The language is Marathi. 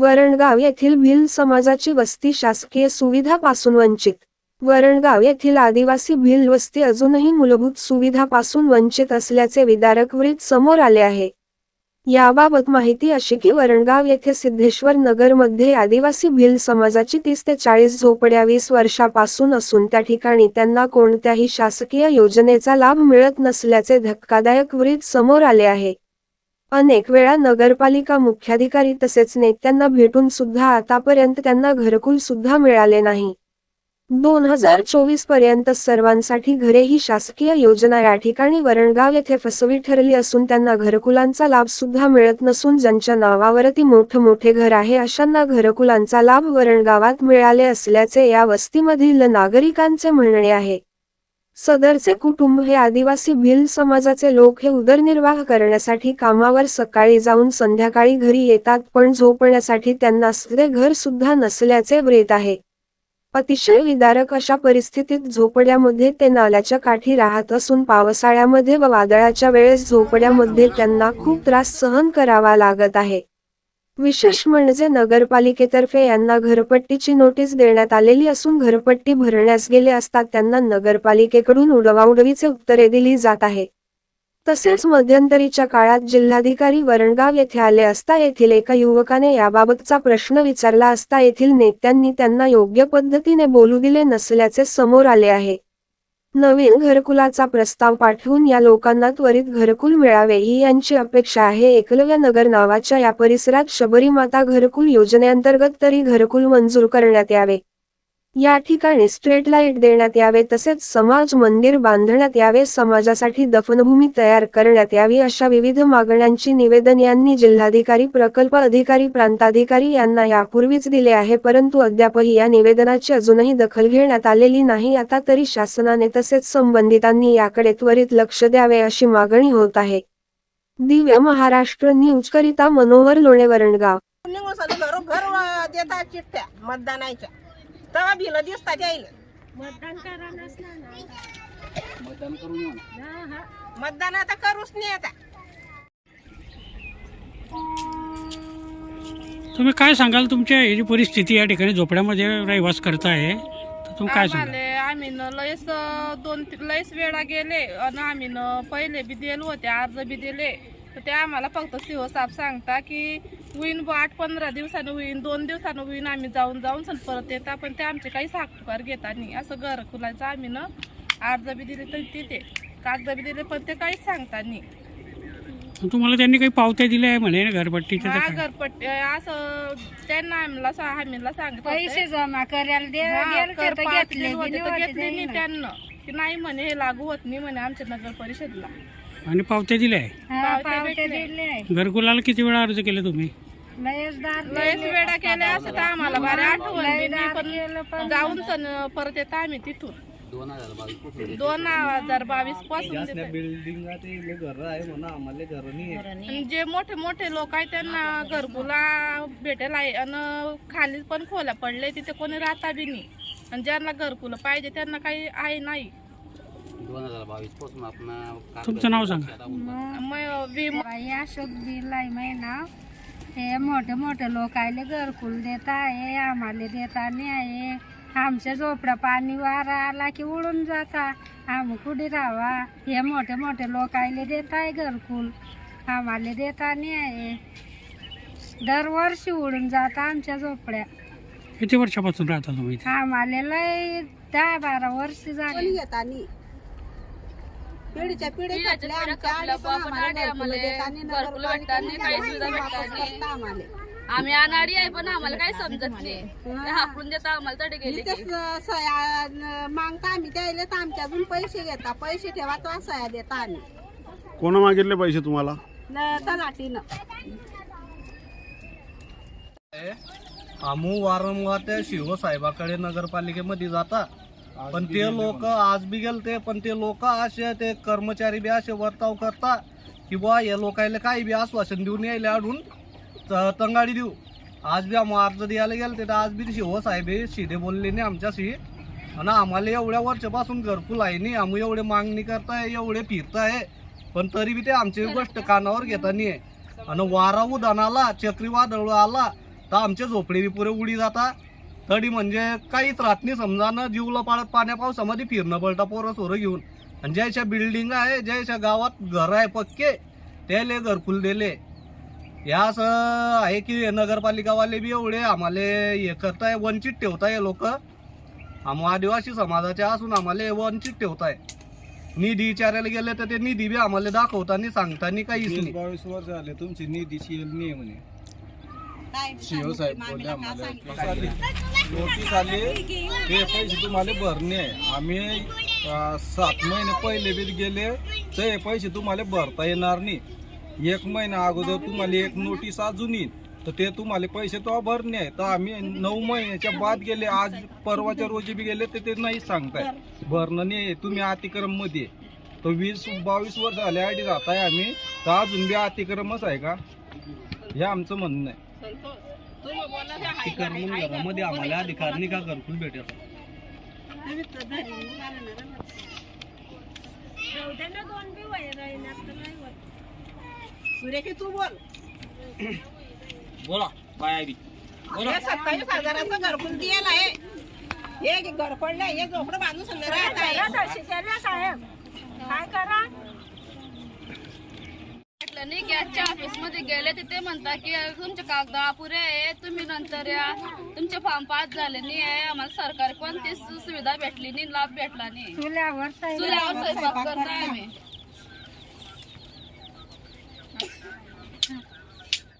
वरणगाव येथील भिल समाजाची वस्ती शासकीय सुविधापासून वंचित. वरणगाव येथील आदिवासी भिल वस्ती अजूनही मूलभूत सुविधापासून वंचित असल्याचे विदारक वृत्त समोर आले आहे. याबाबत माहिती अशी की वरणगाव येथे सिद्धेश्वर नगरमध्ये आदिवासी भिल समाजाची तीस ते चाळीस झोपड्या वीस वर्षापासून असून त्या ठिकाणी त्यांना कोणत्याही शासकीय योजनेचा लाभ मिळत नसल्याचे धक्कादायक वृत्त समोर आले आहे. अनेक वेळा नगरपालिका मुख्याधिकारी तसेच नेत्यांना भेटून सुद्धा आतापर्यंत त्यांना घरकुल सुद्धा मिळाले नाही. दोन हजार चोवीसपर्यंत सर्वांसाठी घरे ही शासकीय योजना या ठिकाणी वरणगाव येथे फसवी ठरली असून त्यांना घरकुलांचा लाभ सुद्धा मिळत नसून ज्यांच्या नावावरती मोठं मोठे घर आहे अशांना घरकुलांचा लाभ वरणगावात मिळाले असल्याचे या वस्तीमधील नागरिकांचे म्हणणे आहे. सदरचे कुटुंब हे आदिवासी भिल समाजाचे लोक हे उदरनिर्वाह करण्यासाठी कामावर सकाळी जाऊन संध्याकाळी घरी येतात पण झोपण्यासाठी त्यांना असले घर सुद्धा नसल्याचे व्रेत आहे. अतिशय विदारक अशा परिस्थितीत झोपड्यामध्ये ते नाल्याच्या काठी राहत असून पावसाळ्यामध्ये व वादळाच्या वेळेस झोपड्यामध्ये त्यांना खूप त्रास सहन करावा लागत आहे. विशेष म्हणजे नगरपालिकेतर्फे यांना घरपट्टीची नोटीस देण्यात आलेली असून घरपट्टी भरण्यास गेले असता त्यांना नगरपालिकेकडून उडवाउडवीचे उत्तरे दिली जात आहे. तसेच मध्यंतरीच्या काळात जिल्हाधिकारी वरणगाव येथे आले असता येथील एका युवकाने याबाबतचा प्रश्न विचारला असता येथील नेत्यांनी त्यांना योग्य पद्धतीने बोलू दिले नसल्याचे समोर आले आहे. नवीन घरकुलाचा प्रस्ताव पाठवून या लोकांना त्वरित घरकुल मिळावे ही यांची अपेक्षा आहे. एकलव्य नगर नावाच्या या परिसरात शबरी माता घरकुल योजनेअंतर्गत तरी घरकुल मंजूर करण्यात यावे. या ठिकाणी स्ट्रीट लाइट देण्यात यावे तसेच समाज मंदिर बांधण्यात यावे समाजासाठी दफनभूमी तयार करण्यात यावी अशा विविध मागण्यांची निवेदन यांनी जिल्हाधिकारी प्रकल्प अधिकारी प्रांताधिकारी यांना यापूर्वीच दिले आहे. परंतु अद्यापही या निवेदनाची अजूनही दखल घेण्यात आलेली नाही. आता तरी शासनाने तसेच संबंधितांनी याकडे त्वरित लक्ष द्यावे अशी मागणी होत आहे. दिव्य महाराष्ट्र न्यूज करिता मनोहर लोणे वरणगाव सगळं घर घर व- देतात चिठ्ठ्या मतदानाच्या तेव्हा भिलं दिसतात यायला मतदान आता करूच नाही आता. तुम्ही काय सांगाल तुमच्या ही जी परिस्थिती या ठिकाणी झोपड्यामध्ये रहिवास करताय तर तुम्ही काय सांगाल? आम्हाला आम्ही न लयच दोन ती- लयच वेळा गेले आणि आम्ही न पहिले बी दिले होते अर्ज बी दिले. तर ते आम्हाला फक्त सिंह साहेब सांगता की होईन आठ पंधरा दिवसानं होईन दोन दिवसानं होईन आम्ही जाऊन जाऊन सण परत येता पण ते आमचे काही साखकार घेता नाही असं घर खुलायचं आम्ही ना अर्ज बी दिले तर तिथे कागद बी दिले पण ते काहीच सांगता नाही तुम्हाला त्यांनी काही पावत्या दिल्या आहे म्हणे ना घरपट्टीच्या हा? घरपट्टी असं त्यांना आम्हाला सा- आम्हीला. पैसे जमा करायला दे गेले कर तर पाच घेतले नाही. त्यांना की नाही म्हणे हे लागू होत नाही म्हणे आमच्या नगर परिषदला आणि पावत्या दिल्या आहे? हा, घरकुलाला किती वेळा अर्ज केले तुम्ही? लयसदार लयच वेळा केल्या असं तर आम्हाला बरं आठवण बी नाही, केलं पण जाऊन सण परत येतो आम्ही तिथून. दोन हजार बावीसपासून देतो. बिल्डिंगात घर आहे म्हणा आम्हाला घर नाही आहे. आणि जे मोठे मोठे लोक आहेत त्यांना घरकुला भेटेल आहे. आणि खाली पण खोल्या पडले तिथे कोणी राहता बी नाही. आणि ज्यांना घरकुलं पाहिजे त्यांना काही आहे नाही. तुमचं नाव सांगा. बाई अशोक दिलाय महिना हे मोठे मोठे लोक आले घरकुल देत आहे आम्हाला देता नाही आहे. आमच्या झोपड्या पाणी वारा आला की उडून जाता. आम्ही कुठे राहावा? हे मोठे मोठे लोक आले देत आहे घरकुल. आम्हाला देता नाही आहे. दरवर्षी उडून जाता आमच्या झोपड्या. किती वर्षापासून राहता तुम्ही? आम्हाला लय दहा बारा वर्ष झाली. पिढीच्या पिढी आमच्या आम्हाला घरकुलं नाही, काही सुविधा. आम्ही अनाडी आहे पण आम्हाला काही समजत नाही. ते हाकून देता आम्हाला तडे गेले मागता आम्ही द्यायला तर आमच्याकडून पैसे घेता. पैसे ठेवा तो सह्या देता आम्ही. कोण मागितले पैसे तुम्हाला? न- आम्ही वारंवार त्या शिवसाहेबाकडे नगरपालिकेमध्ये जाता. पण ते लोक आज बी गेलते पण ते लोक असे ते कर्मचारी बी असे वर्ताव करता की बुवा या लोकायला काही बी आश्वासन देऊन यायला आडून त- तंगाडी देऊ. आज बी आम्ही अर्ज द्यायला गेलते तर आज बी ते शिवसाहेब हे शिदे बोलले नाही आमच्याशी. आणि आम्हाला एवढ्या वर्षापासून घरकुल आहे नाही आम्ही एवढे मागणी करताय एवढे फिरताय पण तरी बी ते आमची गोष्ट कानावर घेता नाही. आणि वारा उदान आला चक्रीवादळ आला तर आमचे झोपडे बी पुरे उडी जाता. तरी म्हणजे काहीच राहत नाही समजा ना जीवला पाळत पाण्या पावसामध्ये फिरणं पडतं पोरं सोरं घेऊन. आणि ज्याच्या बिल्डिंग आहे ज्याच्या गावात घर आहे पक्के त्याले घरकुल दिले. हे असं आहे की नगरपालिकावाले बी एवढे आम्हाला हे करताय वंचित ठेवताय लोक. आम्हा आदिवासी समाजाचे असून आम्हाला वंचित ठेवताय. निधी विचारायला गेले तर ते निधी बी आम्हाला दाखवताना सांगताना काहीच नाही. बावीस वर्ष झाले तुमची निधीची म्हणे. शिव साहेब बोलले आम्हाला? नोटीस आली ते पैसे तुम्हाला भरणे आहे. आम्ही सात महिने पहिले बी गेले ते पैसे तुम्हाला भरता येणार नाही. एक महिना अगोदर तुम्हाला एक नोटीस अजून येईल. तर ते तुम्हाला पैसे तो भरणे आहे. तर आम्ही नऊ महिन्याच्या बाद गेले आज परवाच्या रोजी बी गेले तर ते नाही सांगताय. भरणं नाही आहे. तुम्ही अतिक्रममध्ये. तर वीस बावीस वर्ष झाले आधी राहताय आम्ही. तर अजून बी अतिक्रमच आहे का? हे आमचं म्हणणं आहे. घरामध्ये आम्हाला अधिकार नाही का घरकुल रे. सुरेखी तू बोल. बोला बाय हे सत्तावीस हजाराचं घरकुल दिलेलं आहे. हे घर पडलं हे झोपडं बांधून समजा राहत आहे. म्हटलं नाही गॅसच्या ऑफिसमध्ये गेले तिथे म्हणता की तुमचे कागद अपुरे आहे तुम्ही नंतर या. तुमचे फॉर्म पास झाले नाही आहे. आम्हाला सरकारी कोणतीच सुविधा भेटली नाही लाभ भेटला नाही. चुल्यावर स्वयंपाक आम्ही.